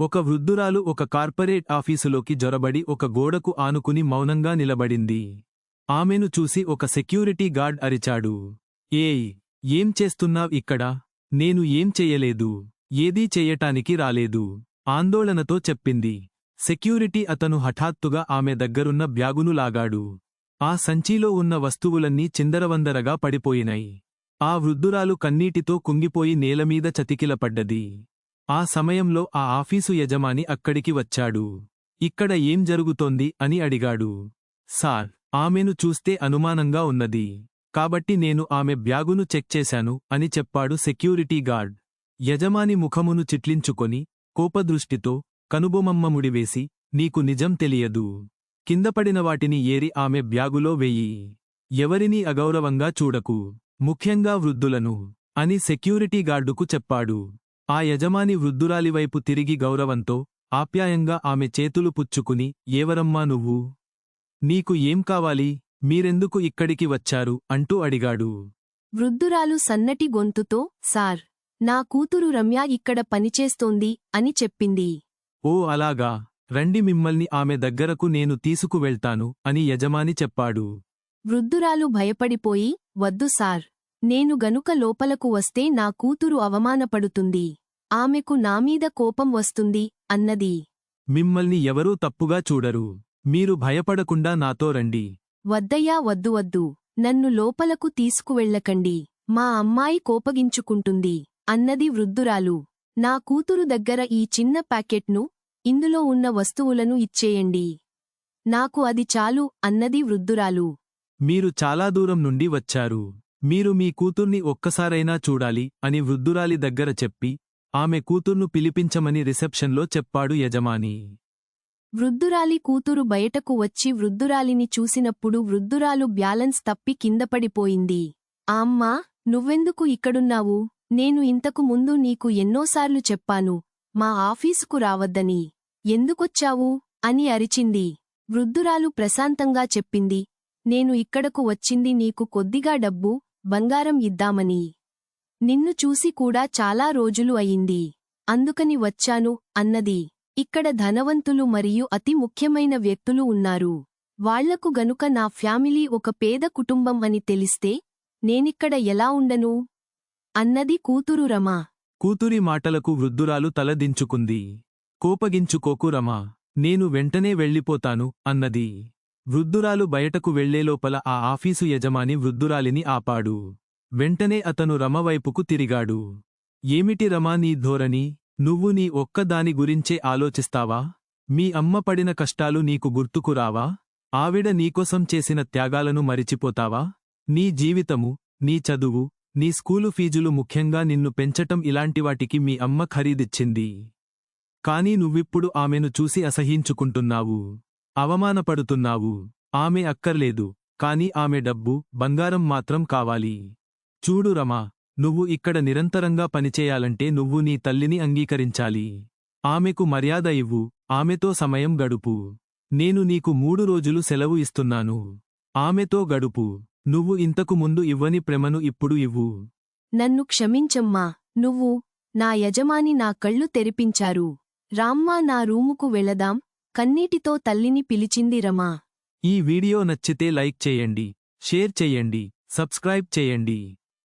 ఒక వృద్ధురాలు ఒక కార్పొరేట్ ఆఫీసులోకి జొరబడి ఒక గోడకు ఆనుకుని మౌనంగా నిలబడింది. ఆమెను చూసి ఒక సెక్యూరిటీ గార్డ్ అరిచాడు. ఏయ్ ఏం చేస్తున్నావ్ ఇక్కడ? నేను ఏం చెయ్యలేదు ఏదీ చెయ్యటానికి రాలేదు. ఆందోళనతో చెప్పింది. సెక్యూరిటీ అతను హఠాత్తుగా ఆమె దగ్గరున్న బ్యాగును లాగాడు. ఆ సంచీలో ఉన్న వస్తువులన్నీ చిందరవందరగా పడిపోయినాయి ఆ వృద్ధురాలు కన్నీటితో కుంగిపోయి నేలమీద చతికిలపడ్డది. ఆ సమయంలో ఆ ఆఫీసు యజమాని అక్కడికి వచ్చాడు. ఇక్కడ ఏం జరుగుతోంది? అని అడిగాడు. సార్ ఆమెను చూస్తే అనుమానంగా ఉన్నది. కాబట్టి నేను ఆమె బ్యాగును చెక్ చేశాను అని చెప్పాడు సెక్యూరిటీ గార్డ్. యజమాని ముఖమును చిట్లించుకొని కోపదృష్టితో కనుబొమమ్మముడివేసి నీకు నిజం తెలియదు. కిందపడిన వాటిని ఏరి ఆమె బ్యాగులో వెయ్యి ఎవరినీ అగౌరవంగా చూడకు. ముఖ్యంగా వృద్ధులను అని సెక్యూరిటీ గార్డుకు చెప్పాడు. ఆ యజమాని వృద్ధురాలివైపు తిరిగి గౌరవంతో ఆప్యాయంగా ఆమె చేతులు పుచ్చుకుని ఏవరమ్మా నువ్వు? నీకు ఏం కావాలి? మీరెందుకు ఇక్కడికి వచ్చారు? అంటూ అడిగాడు. వృద్ధురాలు సన్నటి గొంతుతో సార్ నా కూతురు రమ్య ఇక్కడ పనిచేస్తోంది అని చెప్పింది. ఓ అలాగా రండి మిమ్మల్ని ఆమె దగ్గరకు నేను తీసుకువెళ్తాను అని యజమాని చెప్పాడు. వృద్ధురాలు భయపడిపోయి వద్దు సార్ నేను గనుక లోపలకు వస్తే నా కూతురు అవమానపడుతుంది. ఆమెకు నామీద కోపం వస్తుంది అన్నది. మిమ్మల్ని ఎవరూ తప్పుగా చూడరు. మీరు భయపడకుండా నాతో రండి. వద్దయ్యా వద్దు వద్దు. నన్ను లోపలకు తీసుకువెళ్ళకండి. మా అమ్మాయి కోపగించుకుంటుంది అన్నది వృద్ధురాలు. నా కూతురు దగ్గర ఈ చిన్న ప్యాకెట్ను ఇందులో ఉన్న వస్తువులను ఇచ్చేయండి. నాకు అది చాలు అన్నది వృద్ధురాలు. మీరు చాలా దూరం నుండి వచ్చారు. మీరు మీ కూతుర్ని ఒక్కసారైనా చూడాలి అని వృద్ధురాలి దగ్గర చెప్పి ఆమె కూతుర్ను పిలిపించమని రిసెప్షన్లో చెప్పాడు యజమాని. వృద్ధురాలి కూతురు బయటకు వచ్చి వృద్ధురాలిని చూసినప్పుడు వృద్ధురాలు బ్యాలెన్స్ తప్పి కిందపడిపోయింది ఆమ్మా నువ్వెందుకు ఇక్కడున్నావు? నేను ఇంతకు ముందు నీకు ఎన్నోసార్లు చెప్పాను మా ఆఫీసుకు రావద్దని. ఎందుకొచ్చావు? అని అరిచింది. వృద్ధురాలు ప్రశాంతంగా చెప్పింది. నేను ఇక్కడకు వచ్చింది నీకు కొద్దిగా డబ్బు బంగారం ఇద్దామని. నిన్ను చూసి కూడా చాలా రోజులు అయింది. అందుకని వచ్చాను అన్నది. ఇక్కడ ధనవంతులు మరియు అతి ముఖ్యమైన వ్యక్తులు ఉన్నారు. వాళ్ళకు గనుక నా ఫ్యామిలీ ఒక పేద కుటుంబం అని తెలిస్తే నేనిక్కడ ఎలా ఉండను? అన్నది కూతురు రమా. కూతురి మాటలకు వృద్ధురాలు తలదించుకుంది కోపగించుకోకు రమా. నేను వెంటనే వెళ్ళిపోతాను అన్నది. వృద్ధురాలు బయటకు వెళ్ళేలోపల ఆ ఆఫీసు యజమాని వృద్ధురాలిని ఆపాడు. వెంటనే అతను రమవైపుకు తిరిగాడు. ఏమిటి రమా నీ ధోరణి? నువ్వు నీ ఒక్కదాని గురించే ఆలోచిస్తావా? మీ అమ్మ పడిన కష్టాలు నీకు గుర్తుకురావా ఆవిడ నీకోసం చేసిన త్యాగాలను మరిచిపోతావా? నీ జీవితము నీ చదువు నీ స్కూలు ఫీజులు ముఖ్యంగా నిన్ను పెంచటం ఇలాంటివాటికి మీ అమ్మ ఖరీదిచ్చింది. కాని నువ్విప్పుడు ఆమెను చూసి అసహించుకుంటున్నావు అవమానపడుతున్నావు. ఆమె అక్కర్లేదు కాని ఆమె డబ్బు బంగారం మాత్రం కావాలి. చూడు రమా నువ్వు ఇక్కడ నిరంతరంగా పనిచేయాలంటే నువ్వు నీ తల్లిని అంగీకరించాలి. ఆమెకు మర్యాద ఇవ్వు ఆమెతో సమయం గడుపు. నేను నీకు మూడు రోజులు సెలవు ఇస్తున్నాను. ఆమెతో గడుపు. నువ్వు ఇంతకు ముందు ఇవ్వని ప్రేమను ఇప్పుడు ఇవ్వు. నన్ను క్షమించమ్మా నువ్వు నా యజమాని నా కళ్ళు తెరిపించారు. రామ్మా నా రూముకు వెళదాం కన్నీటితో తల్లిని పిలిచింది రమా. ఈ వీడియో నచ్చితే లైక్ చేయండి షేర్ చేయండి సబ్స్క్రైబ్ చేయండి.